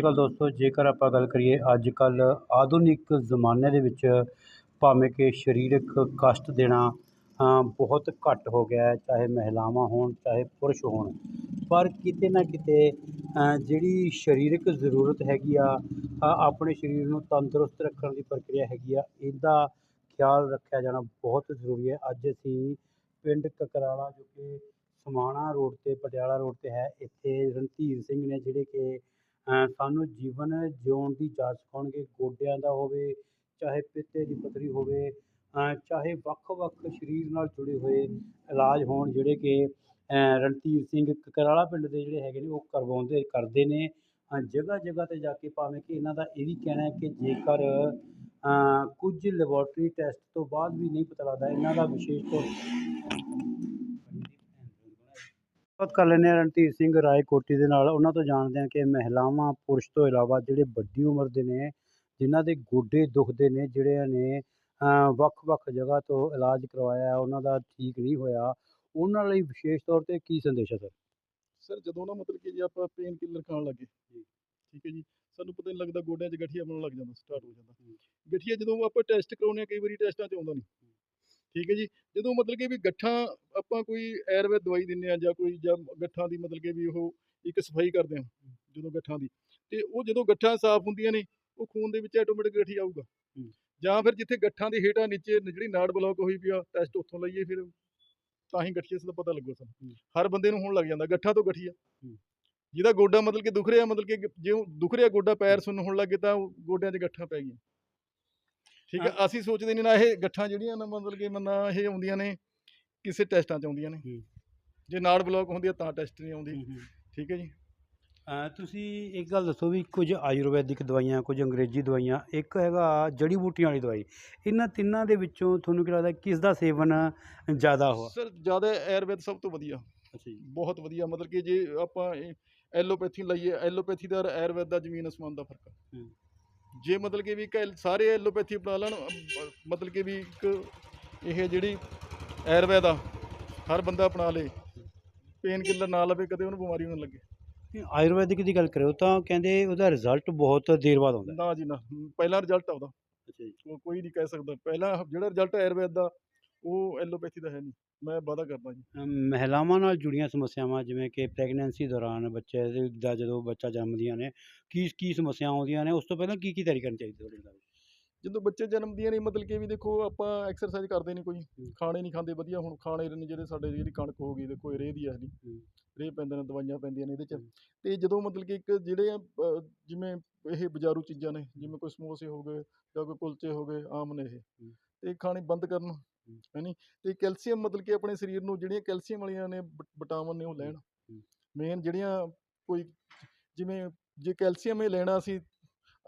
ਸ਼੍ਰੀ ਅਕਾਲ ਦੋਸਤੋ, ਜੇਕਰ ਆਪਾਂ ਗੱਲ ਕਰੀਏ ਅੱਜ ਕੱਲ੍ਹ ਆਧੁਨਿਕ ਜ਼ਮਾਨੇ ਦੇ ਵਿੱਚ, ਭਾਵੇਂ ਕਿ ਸਰੀਰਕ ਕਸ਼ਟ ਦੇਣਾ ਬਹੁਤ ਘੱਟ ਹੋ ਗਿਆ ਹੈ, ਚਾਹੇ ਮਹਿਲਾਵਾਂ ਹੋਣ, ਚਾਹੇ ਪੁਰਸ਼ ਹੋਣ। ਪਰ ਕਿਤੇ ਨਾ ਕਿਤੇ ਜਿਹੜੀ ਸਰੀਰਕ ਜ਼ਰੂਰਤ ਹੈਗੀ ਆ ਆਪਣੇ ਸਰੀਰ ਨੂੰ ਤੰਦਰੁਸਤ ਰੱਖਣ ਦੀ ਪ੍ਰਕਿਰਿਆ ਹੈਗੀ ਆ, ਇਹਦਾ ਖਿਆਲ ਰੱਖਿਆ ਜਾਣਾ ਬਹੁਤ ਜ਼ਰੂਰੀ ਹੈ। ਅੱਜ ਅਸੀਂ ਪਿੰਡ ਕਕਰਾਲਾ, ਜੋ ਕਿ ਸਮਾਣਾ ਰੋਡ 'ਤੇ, ਪਟਿਆਲਾ ਰੋਡ 'ਤੇ ਹੈ, ਇੱਥੇ ਰਣਧੀਰ ਸਿੰਘ ਨੇ ਜਿਹੜੇ ਕਿ ਸਾਨੂੰ ਜੀਵਨ ਜਿਉਣ ਦੀ ਜਾਚ ਸਿਖਾਉਣਗੇ, ਗੋਡਿਆਂ ਦਾ ਹੋਵੇ, ਚਾਹੇ ਪਿੱਤੇ ਦੀ ਪੱਥਰੀ ਹੋਵੇ ਚਾਹੇ ਵੱਖ ਵੱਖ ਸਰੀਰ ਨਾਲ ਜੁੜੇ ਹੋਏ ਇਲਾਜ ਹੋਣ ਜਿਹੜੇ ਕਿ ਰਣਧੀਰ ਸਿੰਘ ਕਕਰਾਲਾ ਪਿੰਡ ਦੇ ਜਿਹੜੇ ਹੈਗੇ ਨੇ, ਉਹ ਕਰਵਾਉਂਦੇ, ਕਰਦੇ ਨੇ। ਜਗ੍ਹਾ ਜਗ੍ਹਾ 'ਤੇ ਜਾ ਕੇ ਭਾਵੇਂ ਕਿ ਇਹਨਾਂ ਦਾ ਇਹ ਵੀ ਕਹਿਣਾ ਹੈ ਕਿ ਜੇਕਰ ਕੁਝ ਲੈਬੋਰਟਰੀ ਟੈਸਟ ਤੋਂ ਬਾਅਦ ਵੀ ਨਹੀਂ ਪਤਾ ਲੱਗਦਾ, ਇਹਨਾਂ ਦਾ ਵਿਸ਼ੇਸ਼ ਤੌਰ ਗੱਲਬਾਤ ਕਰ ਲੈਂਦੇ ਹਾਂ ਰਣਧੀਰ ਸਿੰਘ ਰਾਏਕੋਟੀ ਦੇ ਨਾਲ। ਉਹਨਾਂ ਤੋਂ ਜਾਣਦੇ ਹਾਂ ਕਿ ਮਹਿਲਾਵਾਂ ਪੁਰਸ਼ ਤੋਂ ਇਲਾਵਾ ਜਿਹੜੇ ਵੱਡੀ ਉਮਰ ਦੇ ਨੇ ਜਿਨ੍ਹਾਂ ਦੇ ਗੋਡੇ ਦੁਖਦੇ ਨੇ ਜਿਹੜਿਆਂ ਨੇ ਵੱਖ-ਵੱਖ ਜਗ੍ਹਾ ਤੋਂ ਇਲਾਜ ਕਰਵਾਇਆ ਉਹਨਾਂ ਦਾ ਠੀਕ ਨਹੀਂ ਹੋਇਆ। ਉਹਨਾਂ ਲਈ ਵਿਸ਼ੇਸ਼ ਤੌਰ 'ਤੇ ਕੀ ਸੰਦੇਸ਼ ਹੈ ਸਰ? ਸਰ ਜਦੋਂ ਨਾ ਮਤਲਬ ਕਿ ਜੇ ਆਪਾਂ ਪੇਨ ਕਿਲਰ ਖਾਣ ਲੱਗੇ ਠੀਕ ਹੈ ਜੀ ਸਾਨੂੰ ਪਤਾ ਨਹੀਂ ਲੱਗਦਾ ਗੋਡਿਆਂ 'ਚ ਗਠੀਆ ਬਣਨ ਲੱਗ ਜਾਂਦਾ ਸਟਾਰਟ ਹੋ ਜਾਂਦਾ। ਗਠੀਆ ਜਦੋਂ ਆਪਾਂ ਟੈਸਟ ਕਰਾਉਂਦੇ ਆ ਕਈ ਵਾਰੀ ਟੈਸਟਾਂ 'ਚ ਆਉਂਦਾ ਨਹੀਂ ਠੀਕ ਹੈ ਜੀ? ਜਦੋਂ ਮਤਲਬ ਕਿ ਵੀ ਗੱਠਾਂ ਆਪਾਂ ਕੋਈ ਆਯੁਰਵੈਦ ਦਵਾਈ ਦਿੰਦੇ ਆ ਜਾਂ ਕੋਈ ਜਾਂ ਗੱਠਾਂ ਦੀ ਮਤਲਬ ਕਿ ਵੀ ਉਹ ਇੱਕ ਸਫ਼ਾਈ ਕਰਦੇ ਆ ਜਦੋਂ ਗੱਠਾਂ ਦੀ ਤੇ ਉਹ ਜਦੋਂ ਗੱਠਾਂ ਸਾਫ਼ ਹੁੰਦੀਆਂ ਨੇ ਉਹ ਖੂਨ ਦੇ ਵਿੱਚ ਆਟੋਮੈਟਿਕ ਗਠੀਆ ਆਊਗਾ। ਜਾਂ ਫਿਰ ਜਿੱਥੇ ਗੱਠਾਂ ਦੀ ਹੇਠਾਂ ਨੀਚੇ ਜਿਹੜੀ ਨਾੜ ਬਲੌਕ ਹੋਈ ਪਿਆ ਟੈਸਟ ਉੱਥੋਂ ਲਈਏ ਫਿਰ ਤਾਂ ਹੀ ਗਠੀਆ ਦਾ ਪਤਾ ਲੱਗੂ ਸਾਨੂੰ। ਹਰ ਬੰਦੇ ਨੂੰ ਹੋਣ ਲੱਗ ਜਾਂਦਾ ਗੱਠਾਂ ਤੋਂ ਗਠੀਆ ਜਿਹਦਾ ਗੋਡਾ ਮਤਲਬ ਕਿ ਦੁਖ ਰਿਹਾ ਮਤਲਬ ਕਿ ਜੇ ਦੁਖ ਰਿਹਾ ਗੋਡਾ ਪੈਰ ਸੁੰਨ ਹੋਣ ਲੱਗੇ ਤਾਂ ਉਹ ਗੋਡਿਆਂ 'ਚ ਗੱਠਾਂ ਪੈ ਗਈਆਂ। ਠੀਕ ਹੈ ਅਸੀਂ ਸੋਚਦੇ ਨਹੀਂ ਨਾ ਇਹ ਗੱਠਾਂ ਜਿਹੜੀਆਂ ਨਾ ਮਤਲਬ ਕਿ ਮੰਨਾ ਇਹ ਆਉਂਦੀਆਂ ਨੇ ਕਿਸੇ ਟੈਸਟਾਂ 'ਚ ਆਉਂਦੀਆਂ ਨੇ। ਜੇ ਨਾੜ ਬਲੌਕ ਹੁੰਦੀ ਆ ਤਾਂ ਟੈਸਟ ਨਹੀਂ ਆਉਂਦੀ। ਠੀਕ ਹੈ ਜੀ। ਤੁਸੀਂ ਇੱਕ ਗੱਲ ਦੱਸੋ ਵੀ ਕੁਝ ਆਯੁਰਵੈਦਿਕ ਦਵਾਈਆਂ ਕੁਝ ਅੰਗਰੇਜ਼ੀ ਦਵਾਈਆਂ ਇੱਕ ਹੈਗਾ ਜੜੀ ਬੂਟੀਆਂ ਵਾਲੀ ਦਵਾਈ ਇਹਨਾਂ ਤਿੰਨਾਂ ਦੇ ਵਿੱਚੋਂ ਤੁਹਾਨੂੰ ਕੀ ਲੱਗਦਾ ਕਿਸ ਦਾ ਸੇਵਨ ਜ਼ਿਆਦਾ ਹੋਆ? ਸਰ ਜ਼ਿਆਦਾ ਆਯੁਰਵੈਦ ਸਭ ਤੋਂ ਵਧੀਆ। ਅੱਛਾ ਜੀ। ਬਹੁਤ ਵਧੀਆ ਮਤਲਬ ਕਿ ਜੇ ਆਪਾਂ ਐਲੋਪੈਥੀ ਲਈਏ ਐਲੋਪੈਥੀ ਦਾ ਆਯੁਰਵੈਦ ਦਾ ਜ਼ਮੀਨ ਅਸਮਾਨ ਦਾ ਫ਼ਰਕ ਹੈ ਹੂੰ। ਜੇ ਮਤਲਬ ਕਿ ਵੀ ਇੱਕ ਸਾਰੇ ਐਲੋਪੈਥੀ ਅਪਣਾ ਲੈਣ ਮਤਲਬ ਕਿ ਵੀ ਇੱਕ ਇਹ ਜਿਹੜੀ ਆਯੁਰਵੈਦ ਆ ਹਰ ਬੰਦਾ ਅਪਣਾ ਲੇ। ਪੇਨ ਕਿਲਰ ਨਾ ਲਵੇ ਕਦੇ ਉਹਨੂੰ ਬਿਮਾਰੀ ਨਾ ਲੱਗੇ। ਆਯੁਰਵੈਦਿਕ ਦੀ ਗੱਲ ਕਰਿਓ ਤਾਂ ਕਹਿੰਦੇ ਉਹਦਾ ਰਿਜ਼ਲਟ ਬਹੁਤ ਦੇਰ ਬਾਅਦ ਆਉਂਦਾ। ਨਾ ਜੀ ਨਾ ਪਹਿਲਾ ਰਿਜ਼ਲਟ ਆਉਂਦਾ ਅੱਛਾ ਜੀ। ਉਹ ਕੋਈ ਨਹੀਂ ਕਹਿ ਸਕਦਾ। ਪਹਿਲਾ ਜਿਹੜਾ ਰਿਜ਼ਲਟ ਆਯੁਰਵੈਦ ਦਾ ਉਹ ਐਲੋਪੈਥੀ ਦਾ ਹੈ ਨਹੀਂ ਮੈਂ ਵਾਅਦਾ ਕਰਦਾ ਜੀ। ਮਹਿਲਾਵਾਂ ਨਾਲ ਜੁੜੀਆਂ ਸਮੱਸਿਆਵਾਂ ਜਿਵੇਂ ਕਿ ਪ੍ਰੈਗਨੈਂਸੀ ਦੌਰਾਨ ਬੱਚੇ ਦੇ- ਦਾ ਜਦੋਂ ਬੱਚਾ ਜੰਮਦੀਆਂ ਨੇ ਕੀ ਕੀ ਸਮੱਸਿਆਵਾਂ ਆਉਂਦੀਆਂ ਨੇ ਉਸ ਤੋਂ ਪਹਿਲਾਂ ਕੀ ਕੀ ਤਿਆਰੀ ਕਰਨੀ ਚਾਹੀਦੀ ਤੁਹਾਡੇ ਨਾਲ? ਜਦੋਂ ਬੱਚੇ ਜਨਮਦੀਆਂ ਨੇ ਮਤਲਬ ਕਿ ਵੀ ਦੇਖੋ ਆਪਾਂ ਐਕਸਰਸਾਈਜ਼ ਕਰਦੇ ਨਹੀਂ ਕੋਈ ਖਾਣੇ ਨਹੀਂ ਖਾਂਦੇ ਵਧੀਆ ਹੁਣ ਖਾਣੇ ਨੇ ਜਿਹੜੇ ਸਾਡੇ ਜਿਹੜੀ ਕਣਕ ਹੋ ਗਈ ਦੇਖੋ ਇਹ ਰੇਹ ਦੀ ਹੈ। ਨਹੀਂ ਰੇਹ ਪੈਂਦੇ ਨੇ ਦਵਾਈਆਂ ਪੈਂਦੀਆਂ ਨੇ ਇਹਦੇ ਚ। ਤੇ ਜਦੋਂ ਮਤਲਬ ਕਿ ਇੱਕ ਜਿਹੜੇ ਆ ਜਿਵੇਂ ਇਹ ਬਾਜ਼ਾਰੂ ਚੀਜ਼ਾਂ ਨੇ ਜਿਵੇਂ ਕੋਈ ਸਮੋਸੇ ਹੋ ਗਏ ਜਾਂ ਕੋਈ ਕੁਲਚੇ ਹੋ ਗਏ ਆਮ ਨੇ ਇਹ। ਤੇ ਖਾਣੇ ਬੰਦ ਕਰਨ ਹੈਨੀ? ਤੇ ਕੈਲਸ਼ੀਅਮ ਮਤਲਬ ਕਿ ਆਪਣੇ ਸਰੀਰ ਨੂੰ ਜਿਹੜੀਆਂ ਕੈਲਸ਼ੀਅਮ ਵਾਲੀਆਂ ਨੇ ਵਿਟਾਮਿਨ ਨੇ ਉਹ ਲੈਣ। ਮੇਨ ਜਿਹੜੀਆਂ ਕੋਈ ਜਿਵੇਂ ਜੇ ਕੈਲਸ਼ੀਅਮ ਇਹ ਲੈਣਾ ਸੀ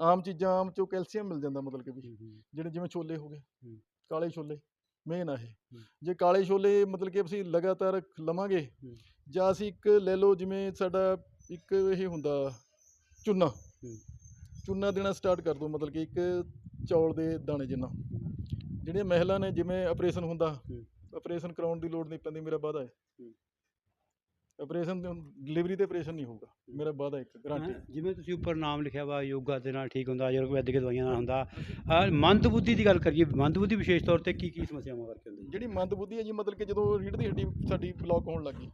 ਆਮ ਚੀਜ਼ਾਂ ਆਮ ਚੋਂ ਕੈਲਸ਼ੀਅਮ ਮਿਲ ਜਾਂਦਾ ਮਤਲਬ ਕਿ ਵੀ। ਜਿਹੜੇ ਜਿਵੇਂ ਛੋਲੇ ਹੋ ਗਏ। ਕਾਲੇ ਛੋਲੇ ਮੇਨ ਆ ਇਹ। ਜੇ ਕਾਲੇ ਛੋਲੇ ਮਤਲਬ ਕਿ ਅਸੀਂ ਲਗਾਤਾਰ ਲਵਾਂਗੇ। ਜਾਂ ਅਸੀਂ ਇੱਕ ਲੈ ਲਓ ਜਿਵੇਂ ਸਾਡਾ ਇੱਕ ਇਹ ਹੁੰਦਾ ਚੁੰਨਾ। ਚੁੰਨਾ ਦੇਣਾ ਸਟਾਰਟ ਕਰ ਦੋ ਮਤਲਬ ਕਿ ਇੱਕ ਚੌਲ ਦੇ ਦਾਣੇ ਜਿੰਨਾ ਜਿਹੜੀਆਂ ਮਹਿਲਾ ਨੇ ਜਿਵੇਂ ਆਪਰੇਸ਼ਨ ਹੁੰਦਾ। ਆਪਰੇਸ਼ਨ ਕਰਾਉਣ ਦੀ ਲੋੜ ਨਹੀਂ ਪੈਂਦੀ ਮੇਰਾ ਵਾਅਦਾ ਹੈ। ਆਪਰੇਸ਼ਨ ਡਿਲੀਵਰੀ ਤੇ ਆਪਰੇਸ਼ਨ ਨਹੀਂ ਹੋਊਗਾ ਮੇਰਾ ਵਾਅਦਾ ਇੱਕ ਗਾਰੰਟੀ ਜਿਵੇਂ ਤੁਸੀਂ ਉੱਪਰ ਨਾਮ ਲਿਖਿਆ ਵਾ ਯੋਗਾ ਦੇ ਨਾਲ ਠੀਕ ਹੁੰਦਾ ਆਯੁਰਵੈਦਿਕ ਦਵਾਈਆਂ ਨਾਲ ਹੁੰਦਾ ਮੰਦ ਬੁੱਧੀ ਦੀ ਗੱਲ ਕਰੀਏ ਮੰਦ ਬੁੱਧੀ ਵਿਸ਼ੇਸ਼ ਤੌਰ ਤੇ ਕੀ ਕੀ ਸਮੱਸਿਆਵਾਂ ਕਰਕੇ ਹੁੰਦੀ ਜਿਹੜੀ ਮੰਦ ਬੁੱਧੀ ਹੈ ਜੀ ਮਤਲਬ ਕਿ ਜਦੋਂ ਰੀੜ੍ਹ ਦੀ ਹੱਡੀ ਸਾਡੀ ਬਲੌਕ ਹੋਣ ਲੱਗੀ।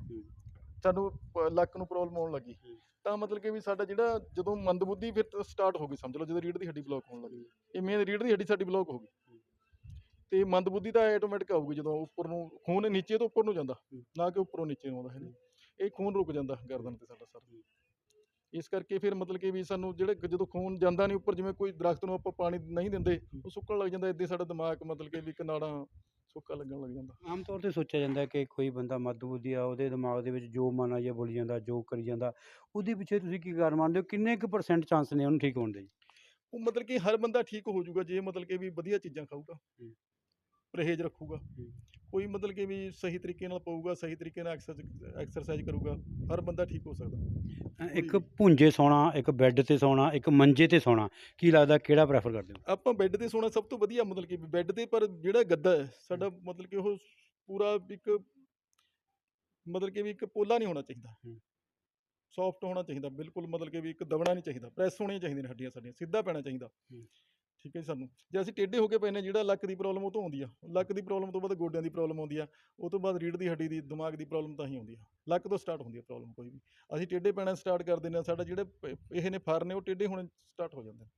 ਸਾਨੂੰ ਪ- ਲੱਕ ਨੂੰ ਪ੍ਰੋਬਲਮ ਆਉਣ ਲੱਗੀ। ਹੂੰ। ਤਾਂ ਮਤਲਬ ਕਿ ਵੀ ਸਾਡਾ ਜਿਹੜਾ ਜਦੋਂ ਮੰਦ ਬੁੱਧੀ ਫਿਰ ਸਟਾਰਟ ਹੋ ਗਈ ਸਮਝ ਲਓ ਜਦੋਂ ਰੀੜ੍ਹ ਦੀ ਹੱਡੀ ਬਲੌਕ ਹੋਣ ਲੱਗੀ। ਇਹ ਮੇਨ ਰੀੜ੍ਹ ਦੀ ਹੱਡੀ ਸਾਡੀ ਬਲੌਕ ਹੋ ਗਈ। ਤੇ ਮੰਦ ਬੁੱਧੀ ਤਾਂ ਆਟੋਮੈਟਿਕ ਆਊਗੀ ਜਦੋਂ ਉੱਪਰ ਨੂੰ ਖੂਨ ਨੀਚੇ ਤੋਂ ਉੱਪਰ ਨੂੰ ਜਾਂਦਾ। ਨਾ ਕਿ ਉੱਪਰੋਂ ਨੀਚੇ ਨੂੰ ਆਉਂਦਾ ਹੈ ਇਹ ਖੂਨ ਰੁਕ ਜਾਂਦਾ ਗਰਦਨ ਤੇ ਸਾਡਾ ਸਰ। ਇਸ ਕਰਕੇ ਫਿਰ ਮਤਲਬ ਕਿ ਵੀ ਸਾਨੂੰ ਜਿਹੜੇ ਜਦੋਂ ਖੂਨ ਜਾਂਦਾ ਨਹੀਂ ਉੱਪਰ ਜਿਵੇਂ ਕੋਈ ਦਰਖਤ ਨੂੰ ਆਪਾਂ ਪਾਣੀ ਨਹੀਂ ਦਿੰਦੇ ਉਹ ਸੁੱਕਣ ਲੱਗ ਜਾਂਦਾ ਇੱਦਾਂ ਸਾਡਾ ਦਿਮਾਗ ਮਤਲਬ ਕਿ ਵੀ ਇੱਕ ਨਾੜਾਂ ਸੁੱਕਾ ਲੱਗਣ ਲੱਗ ਜਾਂਦਾ। ਆਮ ਤੌਰ ਤੇ ਸੋਚਿਆ ਜਾਂਦਾ ਕਿ ਕੋਈ ਬੰਦਾ ਮੱਧ ਬੁੱਧੀ ਆ ਉਹਦੇ ਦਿਮਾਗ ਦੇ ਵਿੱਚ ਜੋ ਮਨ ਆ ਜਾਂ ਬੋਲੀ ਜਾਂਦਾ ਜੋ ਕਰੀ ਜਾਂਦਾ ਉਹਦੇ ਪਿੱਛੇ ਤੁਸੀਂ ਕੀ ਕਾਰਨ ਮੰਨਦੇ ਹੋ? ਕਿੰਨੇ ਕੁ ਪਰਸੈਂਟ ਚਾਂਸ ਨੇ ਉਹਨੂੰ ਠੀਕ ਹੋਣ ਦੇ ਜੀ? ਉਹ ਮਤਲਬ ਕਿ ਹਰ ਬੰਦਾ ਠੀਕ ਹੋ ਜਾਊਗਾ ਜੇ ਮਤਲਬ ਕਿ ਵੀ ਵਧੀਆ ਚੀਜ਼ਾਂ ਖਾਊਗਾ। ਪਰਹੇਜ਼ ਰੱਖੂਗਾ। ਕੋਈ ਮਤਲਬ ਕਿ ਵੀ ਸਹੀ ਤਰੀਕੇ ਨਾਲ ਪਊਗਾ ਸਹੀ ਤਰੀਕੇ ਨਾਲ ਐਕਸਰਸਾਈਜ਼ ਕਰੂਗਾ ਹਰ ਬੰਦਾ ਠੀਕ ਹੋ ਸਕਦਾ। ਇੱਕ ਭੁੰਜੇ ਸੌਣਾ ਇੱਕ ਬੈੱਡ ਤੇ ਸੌਣਾ ਇੱਕ ਮੰਜੇ ਤੇ ਸੌਣਾ ਕੀ ਲੱਗਦਾ ਕਿਹੜਾ ਪ੍ਰੈਫਰ ਕਰਦੇ ਹੋ? ਆਪਾਂ ਬੈੱਡ ਤੇ ਸੋਣਾ ਸਭ ਤੋਂ ਵਧੀਆ ਮਤਲਬ ਕਿ ਬੈੱਡ ਤੇ ਪਰ ਜਿਹੜਾ ਗੱਦਾ ਹੈ ਸਾਡਾ ਮਤਲਬ ਕਿ ਉਹ ਪੂਰਾ ਇੱਕ ਮਤਲਬ ਕਿ ਵੀ ਇੱਕ ਪੋਲਾ ਨਹੀਂ ਹੋਣਾ ਚਾਹੀਦਾ। ਸੌਫਟ ਹੋਣਾ ਚਾਹੀਦਾ ਬਿਲਕੁਲ ਮਤਲਬ ਕਿ ਵੀ ਇੱਕ ਦਬਣਾ ਨਹੀਂ ਚਾਹੀਦਾ। ਪ੍ਰੈਸ ਹੋਣੀਆਂ ਚਾਹੀਦੀਆਂ ਨੇ ਹੱਡੀਆਂ ਸਾਡੀਆਂ ਸਿੱਧਾ ਪੈਣਾ ਚਾਹੀਦਾ। ਠੀਕ ਹੈ ਸਾਨੂੰ। ਜੇ ਅਸੀਂ ਟੇਢੇ ਹੋ ਕੇ ਪੈਨੇ ਜਿਹੜਾ ਲੱਕ ਦੀ ਪ੍ਰੋਬਲਮ ਉਹ ਤੋਂ ਆਉਂਦੀ ਆ। ਲੱਕ ਦੀ ਪ੍ਰੋਬਲਮ ਤੋਂ ਬਾਅਦ ਗੋਡਿਆਂ ਦੀ ਪ੍ਰੋਬਲਮ ਆਉਂਦੀ ਆ। ਉਹ ਤੋਂ ਬਾਅਦ ਰੀੜ੍ਹ ਦੀ ਹੱਡੀ ਦੀ ਦਿਮਾਗ ਦੀ ਪ੍ਰੋਬਲਮ ਤਾਂ ਹੀ ਆਉਂਦੀ ਆ। ਲੱਕ ਤੋਂ ਸਟਾਰਟ ਹੁੰਦੀ ਆ ਪ੍ਰੋਬਲਮ ਕੋਈ ਵੀ। ਅਸੀਂ ਟੇਢੇ ਪੈਣਾ ਸਟਾਰਟ ਕਰ ਦਿੰਦੇ ਆ। ਸਾਡਾ ਜਿਹੜੇ ਇਹ ਨੇ ਫਰ ਨੇ ਉਹ ਟੇਢੇ ਹੋਣੇ ਸਟਾਰਟ ਹੋ ਜਾਂਦੇ ਨੇ।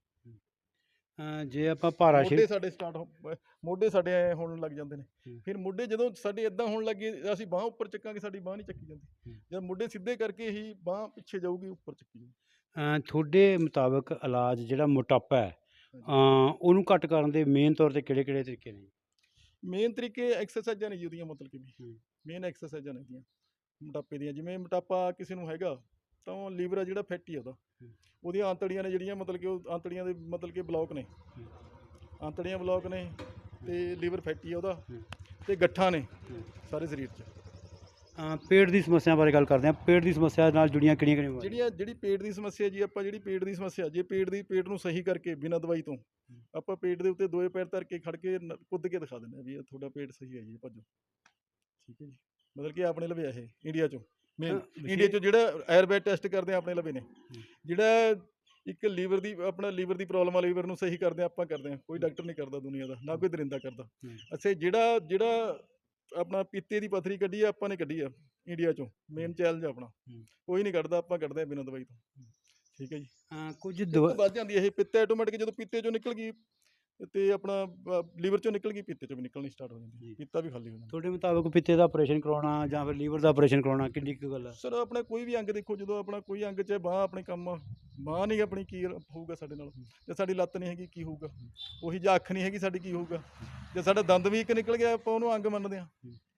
ਜੇ ਆਪਾਂ ਭਾਰਾ ਮੋਢੇ ਸ਼ਰੀਰ ਸਾਡੇ ਸਟਾਰਟ ਮੋਢੇ ਸਾਡੇ ਐ ਹੋਣ ਲੱਗ ਜਾਂਦੇ ਨੇ। ਫਿਰ ਮੋਢੇ ਜਦੋਂ ਸਾਡੇ ਇਦਾਂ ਹੋਣ ਲੱਗੇ ਅਸੀਂ ਬਾਹ ਉੱਪਰ ਚੱਕਾਂਗੇ ਸਾਡੀ ਬਾਹ ਨਹੀਂ ਚੱਕੀ ਜਾਂਦੀ। ਜਦ ਮੋਢੇ ਸਿੱਧੇ ਕਰਕੇ ਹੀ ਬਾਹ ਪਿੱਛੇ ਜਾਊਗੀ ਉੱਪਰ ਚੱਕੀ ਜਾਊਗੀ। ਤੁਹਾਡੇ ਮੁਤਾਬਕ ਇਲਾਜ ਜਿਹੜਾ ਮੋਟਾਪਾ ਹੈ ਉਹਨੂੰ ਘੱਟ ਕਰਨ ਦੇ ਮੇਨ ਤੌਰ ਤੇ ਕਿਹੜੇ ਕਿਹੜੇ ਤਰੀਕੇ ਨੇ ਮੇਨ ਤਰੀਕੇ ਐਕਸਰਸਾਈਜ਼ਾਂ ਨੇ ਜੀ ਉਹਦੀਆਂ ਮਤਲਬ ਕਿ ਵੀ। ਮੇਨ ਐਕਸਰਸਾਈਜ਼ਾਂ ਨੇ ਇਹਦੀਆਂ ਮੋਟਾਪੇ ਦੀਆਂ ਜਿਵੇਂ ਮੋਟਾਪਾ ਕਿਸੇ ਨੂੰ ਹੈਗਾ ਤਾਂ ਉਹ ਲੀਵਰ ਆ ਜਿਹੜਾ ਫੈਟੀ ਆ ਉਹਦਾ। ਉਹਦੀਆਂ ਆਂਤੜੀਆਂ ਨੇ ਜਿਹੜੀਆਂ ਮਤਲਬ ਕਿ ਉਹ ਆਂਤੜੀਆਂ ਦੇ ਮਤਲਬ ਕਿ ਬਲੌਕ ਨੇ। ਆਂਤੜੀਆਂ ਬਲੌਕ ਨੇ ਤੇ ਲੀਵਰ ਫੈਟੀ ਆ ਉਹਦਾ। ਤੇ ਗੱਠਾਂ ਨੇ। ਸਾਰੇ ਸਰੀਰ 'ਚ ਪੇਟ ਦੀ ਸਮੱਸਿਆ ਬਾਰੇ ਗੱਲ ਕਰਦੇ ਹਾਂ। ਪੇਟ ਦੀ ਸਮੱਸਿਆ ਨਾਲ ਜੁੜੀਆਂ ਕਿਹੜੀਆਂ ਕਿਹੜੀਆਂ ਬਿਮਾਰੀਆਂ ਜਿਹੜੀਆਂ ਜਿਹੜੀ ਪੇਟ ਦੀ ਸਮੱਸਿਆ ਜੀ ਆਪਾਂ ਜਿਹੜੀ ਪੇਟ ਦੀ ਸਮੱਸਿਆ ਜੇ ਪੇਟ ਦੀ ਪੇਟ ਨੂੰ ਸਹੀ ਕਰਕੇ ਬਿਨਾਂ ਦਵਾਈ ਤੋਂ ਆਪਾਂ ਪੇਟ ਦੇ ਉੱਤੇ ਦੋਏ ਪੈਰ ਧਰ ਕੇ ਖੜ ਕੇ ਨ- ਕੁੱਦ ਕੇ ਦਿਖਾ ਦਿੰਦੇ ਆ ਵੀ ਇਹ ਤੁਹਾਡਾ ਪੇਟ ਸਹੀ ਹੈ ਜੀ ਭੱਜੋ। ਠੀਕ ਹੈ ਜੀ। ਮਤਲਬ ਕਿ ਆਪਣੇ ਲਵੇ ਆ ਇਹ ਇੰਡੀਆ ਚੋਂ ਮੇਨ ਇੰਡੀਆ ਚੋਂ ਜਿਹੜਾ ਆਯੁਰਵੈਦ ਟੈਸਟ ਕਰਦੇ ਆ ਆਪਣੇ ਲਵੇ ਨੇ। ਜਿਹੜਾ ਇੱਕ ਲੀਵਰ ਦੀ ਆਪਣਾ ਲੀਵਰ ਦੀ ਪ੍ਰੋਬਲਮ ਆ ਲੀਵਰ ਨੂੰ ਸਹੀ ਕਰਦੇ ਆ ਆਪਾਂ ਕਰਦੇ ਆ ਕੋਈ ਡਾਕਟਰ ਨਹੀਂ ਕਰਦਾ ਦੁਨੀਆ ਦਾ ਨਾ ਕੋਈ ਦਰਿੰਦਾ ਕਰਦਾ। ਹੂੰ। ਅੱਛਾ ਜਿਹੜਾ ਜਿਹੜਾ ਆਪਣਾ ਪੀਤੇ ਦੀ ਪੱਥਰੀ ਕੱਢੀ ਆ ਆਪਾਂ ਨੇ ਕੱਢੀ ਆ ਇੰਡੀਆ ਚੋਂ ਮੇਨ ਚੈਲੰਜ ਆਪਣਾ। ਹੂੰ। ਕੋਈ ਨਹੀਂ ਕੱਢਦਾ ਆਪਾਂ ਕੱਢਦੇ ਆ ਬਿਨਾਂ ਦਵਾਈ ਤੋਂ। ਠੀਕ ਹੈ ਜੀ। ਅ, ਕੁਝ ਦਵਾ ਵੱਧ ਜਾਂਦੀ ਹੈ ਇਹ ਪਿੱਤ ਆਟੋਮੈਟਿਕ ਜਦੋਂ ਪੀਤੇ ਚੋਂ ਨਿਕਲ ਗਈ ਤੇ ਆਪਣਾ ਲੀਵਰ ਚੋਂ ਨਿਕਲ ਗਈ ਪੀਤੇ ਚੋਂ ਵੀ ਨਿਕਲਣੀ ਸਟਾਰਟ ਹੋ ਜਾਂਦੀ। ਹੈ। ਪੀਤਾ ਵੀ ਖਾਲੀ ਹੋ ਜਾਂਦਾ। ਤੁਹਾਡੇ ਮੁਤਾਬਕ ਪਿੱਤੇ ਦਾ ਆਪਰੇਸ਼ਨ ਕਰਾਉਣਾ ਜਾਂ ਫਿਰ ਲੀਵਰ ਦਾ ਆਪਰੇਸ਼ਨ ਕਰਾਉਣਾ ਕਿੰਨੀ ਕੁ ਗੱਲ ਹੈ ਸਰ ਆਪਣਾ ਕੋਈ ਵੀ ਅੰਗ ਦੇਖੋ ਜਦੋਂ ਆਪਣਾ ਕੋਈ ਅੰਗ ਚਾਹੇ ਬਾਹ ਆਪਣੇ ਕੰਮ ਬਾਹ ਨਹੀਂ ਆਪਣੀ ਕੀ ਹੋਊਗਾ ਸਾਡੇ ਨਾਲ ਜੇ ਸਾਡੀ ਲੱਤ ਨਹੀਂ ਹੈਗੀ ਕੀ ਹੋਊਗਾ? ਉਹੀ ਜਾਂ ਅੱਖ ਨਹੀਂ ਹੈਗੀ ਸਾਡੀ ਕੀ ਹੋਊਗਾ? ਜੇ ਸਾਡਾ ਦੰਦ ਵੀ ਇੱਕ ਨਿਕਲ ਗਿਆ ਆਪਾਂ ਉਹਨੂੰ ਅੰਗ ਮੰਨਦੇ ਆ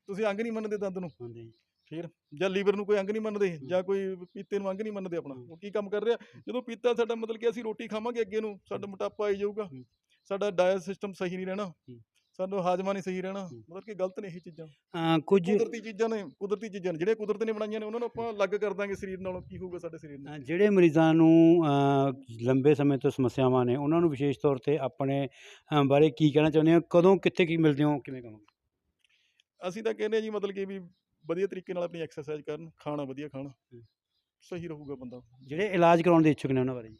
ਤੁਸੀਂ ਅੰਗ ਨਹੀਂ ਮੰਨਦੇ ਦੰਦ ਨੂੰ। ਹਾਂਜੀ ਫਿਰ ਜਾਂ ਲੀਵਰ ਨੂੰ ਕੋਈ ਅੰਗ ਨਹੀਂ ਮੰਨਦੇ ਜਾਂ ਕੋਈ ਪੀਤੇ ਨੂੰ ਅੰਗ ਨਹੀਂ ਮੰਨਦੇ ਆਪਣਾ। ਉਹ ਕੀ ਕੰਮ ਕਰ ਰਿਹਾ? ਜਦੋਂ ਪੀਤਾ ਸਾਡਾ ਮਤਲਬ ਕਿ ਅਸੀਂ ਰੋਟੀ ਖਾਵਾਂਗੇ ਅੱਗੇ ਨੂੰ ਸਾਡਾ ਮੋਟਾਪਾ ਆਈ ਜਾਊਗਾ। ਹੂੰ। ਸਾਡਾ ਡਾਇਟ ਸਿਸਟਮ ਸਹੀ ਨਹੀਂ ਰਹਿਣਾ। ਹੂੰ। ਸਾਨੂੰ ਹਾਜ਼ਮਾ ਨਹੀਂ ਸਹੀ ਰਹਿਣਾ। ਹੂੰ। ਮਤਲਬ ਕਿ ਗਲਤ ਨੇ ਇਹ ਚੀਜ਼ਾਂ। ਅ, ਕੁਝ ਕੁਦਰਤੀ ਚੀਜ਼ਾਂ ਨੇ ਕੁਦਰਤੀ ਚੀਜ਼ਾਂ ਨੇ ਜਿਹੜੀਆਂ ਕੁਦਰਤ ਨੇ ਬਣਾਈਆਂ ਨੇ ਉਹਨਾਂ ਨੂੰ ਆਪਾਂ ਅਲੱਗ ਕਰ ਦਾਂਗੇ ਸਰੀਰ ਨਾਲੋਂ ਕੀ ਹੋਊਗਾ ਸਾਡੇ ਸਰੀਰ ਨੂੰ। ਅ, ਜਿਹੜੇ ਮਰੀਜ਼ਾਂ ਨੂੰ ਲੰਬੇ ਸਮੇਂ ਤੋਂ ਸਮੱਸਿਆਵਾਂ ਨੇ ਉਹਨਾਂ ਨੂੰ ਵਿਸ਼ੇਸ਼ ਤੌਰ ਤੇ ਆਪਣੇ ਬਾਰੇ ਕੀ ਕਹਿਣਾ ਚਾਹੁੰਦੇ ਹੋ? ਕਦੋਂ ਕਿੱਥੇ ਕੀ ਮਿਲਦੇ ਹੋ? ਕਿਵੇਂ ਕਹੋਗੇ ਅਸੀਂ ਤਾਂ ਕਹਿੰਦੇ ਜੀ ਮਤਲਬ ਕਿ ਵੀ ਵਧੀਆ ਤਰੀਕੇ ਨਾਲ ਆਪਣੀ ਐਕਸਰਸਾਈਜ਼ ਕਰਨ ਖਾਣਾ ਵਧੀਆ ਖਾਣ। ਹੂੰ। ਸਹੀ ਰਹੂਗਾ ਬੰਦਾ। ਜਿਹੜੇ ਇਲਾਜ ਕਰਾਉਣ ਦੇ ਇੱਛੁਕ ਨੇ ਉਹਨਾਂ ਬਾਰੇ ਜੀ।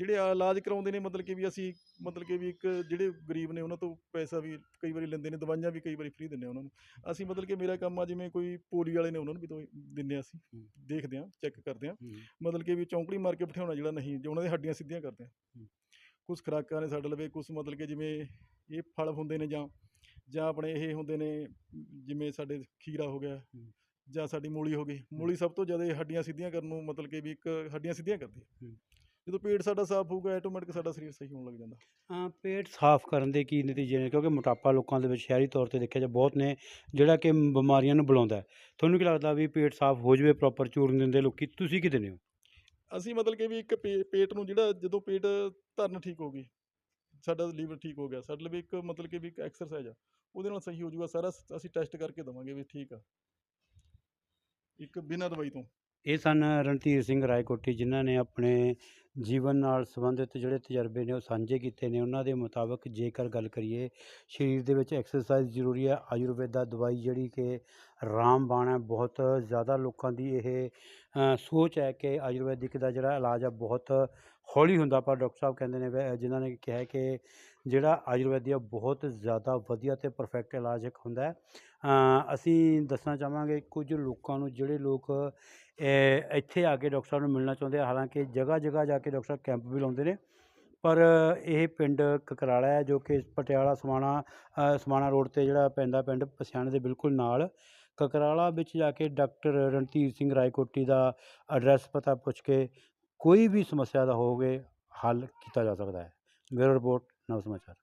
ਜਿਹੜੇ ਆ ਇਲਾਜ ਕਰਾਉਂਦੇ ਨੇ ਮਤਲਬ ਕਿ ਵੀ ਅਸੀਂ ਮਤਲਬ ਕਿ ਵੀ ਇੱਕ ਜਿਹੜੇ ਗਰੀਬ ਨੇ ਉਹਨਾਂ ਤੋਂ ਪੈਸਾ ਵੀ ਕਈ ਵਾਰੀ ਲੈਂਦੇ ਨੇ ਦਵਾਈਆਂ ਵੀ ਕਈ ਵਾਰੀ ਫ੍ਰੀ ਦਿੰਦੇ ਆ ਉਹਨਾਂ ਨੂੰ ਅਸੀਂ ਮਤਲਬ ਕਿ ਮੇਰਾ ਕੰਮ ਆ ਜਿਵੇਂ ਕੋਈ ਪੋਲੀ ਵਾਲੇ ਨੇ ਉਹਨਾਂ ਨੂੰ ਵੀ ਦਿੰਦੇ ਆ ਅਸੀਂ। ਦੇਖਦੇ ਆ ਚੈੱਕ ਕਰਦੇ ਆ। ਮਤਲਬ ਕਿ ਵੀ ਚੌਂਕੜੀ ਮਾਰ ਕੇ ਬਿਠਾਉਣਾ ਜਿਹੜਾ ਨਹੀਂ ਜੋ ਉਹਨਾਂ ਦੀਆਂ ਹੱਡੀਆਂ ਸਿੱਧੀਆਂ ਕਰਦੇ ਆ। ਕੁਝ ਖੁਰਾਕਾਂ ਨੇ ਸਾਡੇ ਲਵੇ ਕੁਝ ਮਤਲਬ ਕਿ ਜਿਵੇਂ ਇਹ ਫਲ ਹੁੰਦੇ ਨੇ ਜਾਂ ਜਾਂ ਆਪਣੇ ਇਹ ਹੁੰਦੇ ਨੇ ਜਿਵੇਂ ਸਾਡੇ ਖੀਰਾ ਹੋ ਗਿਆ। ਜਾਂ ਸਾਡੀ ਮੂਲੀ ਹੋ ਗਈ ਮੂਲੀ ਸਭ ਤੋਂ ਜ਼ਿਆਦਾ ਹੱਡੀਆਂ ਸਿੱਧੀਆਂ ਕਰਨ ਨੂੰ ਮਤਲਬ ਕਿ ਵੀ ਇੱਕ ਹੱਡੀਆਂ ਸਿੱਧੀਆਂ ਕਰਦੀ ਹੂੰ। ਜਦੋਂ ਪੇਟ ਸਾਡਾ ਸਾਫ਼ ਹੋਊਗਾ ਆਟੋਮੈਟਿਕ ਸਾਡਾ ਸਰੀਰ ਸਹੀ ਹੋਣ ਲੱਗ ਜਾਂਦਾ। ਅ, ਪੇਟ ਸਾਫ਼ ਕਰਨ ਦੇ ਕੀ ਨਤੀਜੇ ਨੇ? ਕਿਉਂਕਿ ਮੋਟਾਪਾ ਲੋਕਾਂ ਦੇ ਵਿੱਚ ਸ਼ਹਿਰੀ ਤੌਰ ਤੇ ਦੇਖਿਆ ਜਾ ਬਹੁਤ ਨੇ ਜਿਹੜਾ ਕਿ ਬਿਮਾਰੀਆਂ ਨੂੰ ਬੁਲਾਉਂਦਾ ਹੈ। ਤੁਹਾਨੂੰ ਕੀ ਲੱਗਦਾ ਵੀ ਪੇਟ ਸਾਫ਼ ਹੋ ਜਾਵੇ ਪ੍ਰੋਪਰ ਚੂਰਨ ਦਿੰਦੇ ਲੋਕੀ? ਤੁਸੀਂ ਕੀ ਦਿੰਦੇ ਹੋ? ਅਸੀਂ ਮਤਲਬ ਕਿ ਵੀ ਇੱਕ ਪੇ- ਪੇਟ ਨੂੰ ਜਿਹੜਾ ਜਦੋਂ ਪੇਟ ਧਰਨ ਠੀਕ ਹੋ ਗਈ ਸਾਡਾ ਲੀਵਰ ਠੀਕ ਹੋ ਗਿਆ ਸਾਡੇ ਲਈ ਵੀ ਇੱਕ ਮਤਲਬ ਕਿ ਵੀ ਇੱਕ ਐਕਸਰਸਾਈਜ਼ ਆ ਉਹਦੇ ਨਾਲ ਸਹੀ ਹੋ ਜਾਊਗਾ ਸਾਰਾ ਸ- ਅਸੀਂ ਟੈਸਟ ਕਰਕੇ ਦਵਾਂਗੇ ਵੀ ਠੀਕ ਆ। ਇੱਕ ਬਿਨਾਂ ਦਵਾਈ ਤੋਂ। ਇਹ ਸਨ ਰਣਧੀਰ ਸਿੰਘ ਰਾਏਕੋਟੀ, ਜਿਨ੍ਹਾਂ ਨੇ ਆਪਣੇ ਜੀਵਨ ਨਾਲ ਸੰਬੰਧਿਤ ਜਿਹੜੇ ਤਜਰਬੇ ਨੇ ਉਹ ਸਾਂਝੇ ਕੀਤੇ ਨੇ। ਉਹਨਾਂ ਦੇ ਮੁਤਾਬਕ ਜੇਕਰ ਗੱਲ ਕਰੀਏ, ਸਰੀਰ ਦੇ ਵਿੱਚ ਐਕਸਰਸਾਈਜ਼ ਜ਼ਰੂਰੀ ਹੈ। ਆਯੁਰਵੇਦਾ ਦਵਾਈ ਜਿਹੜੀ ਕਿ ਰਾਮਬਾਣ ਹੈ, ਬਹੁਤ ਜ਼ਿਆਦਾ ਲੋਕਾਂ ਦੀ ਇਹ ਸੋਚ ਹੈ ਕਿ ਆਯੁਰਵੈਦਿਕ ਦਾ ਜਿਹੜਾ ਇਲਾਜ ਹੈ ਬਹੁਤ ਹੌਲੀ ਹੁੰਦਾ। ਪਰ ਡਾਕਟਰ ਸਾਹਿਬ ਕਹਿੰਦੇ ਨੇ ਵੈ- ਜਿਨ੍ਹਾਂ ਨੇ ਕਿਹਾ ਕਿ ਜਿਹੜਾ ਆਯੁਰਵੈਦਿਕ ਬਹੁਤ ਜ਼ਿਆਦਾ ਵਧੀਆ ਤੇ ਪਰਫੈਕਟ ਇਲਾਜ ਇੱਕ ਹੁੰਦਾ ਹੈ। ਅਸੀਂ ਦੱਸਣਾ ਚਾਹਾਂਗੇ, ਕੁਝ ਲੋਕਾਂ ਨੂੰ, ਜਿਹੜੇ ਲੋਕ ਇੱਥੇ ਆ ਕੇ ਡਾਕਟਰ ਸਾਹਿਬ ਨੂੰ ਮਿਲਣਾ ਚਾਹੁੰਦੇ ਆ, ਹਾਲਾਂਕਿ ਜਗ੍ਹਾ ਜਗ੍ਹਾ ਜਾ ਕੇ ਡਾਕਟਰ ਸਾਹਿਬ ਕੈਂਪ ਵੀ ਲਾਉਂਦੇ ਨੇ, ਪਰ ਇਹ ਪਿੰਡ ਕਕਰਾਲਾ ਹੈ, ਜੋ ਕਿ ਪਟਿਆਲਾ ਸਮਾਣਾ ਸਮਾਣਾ ਰੋਡ ਤੇ ਜਿਹੜਾ ਪੈਂਦਾ ਪਿੰਡ ਪਸਿਆਣੇ ਦੇ ਬਿਲਕੁਲ ਨਾਲ। ਕਕਰਾਲਾ ਵਿੱਚ ਜਾ ਕੇ ਡਾਕਟਰ ਰਣਧੀਰ ਸਿੰਘ ਰਾਏਕੋਟੀ ਦਾ ਐਡਰੈਸ ਪਤਾ ਪੁੱਛ ਕੇ ਕੋਈ ਵੀ ਸਮੱਸਿਆ ਦਾ ਹੋਵੇ, ਹੱਲ ਕੀਤਾ ਜਾ ਸਕਦਾ ਹੈ। ਮੇਰਾ ਰਿਪੋਰਟ। ነው ስማቸው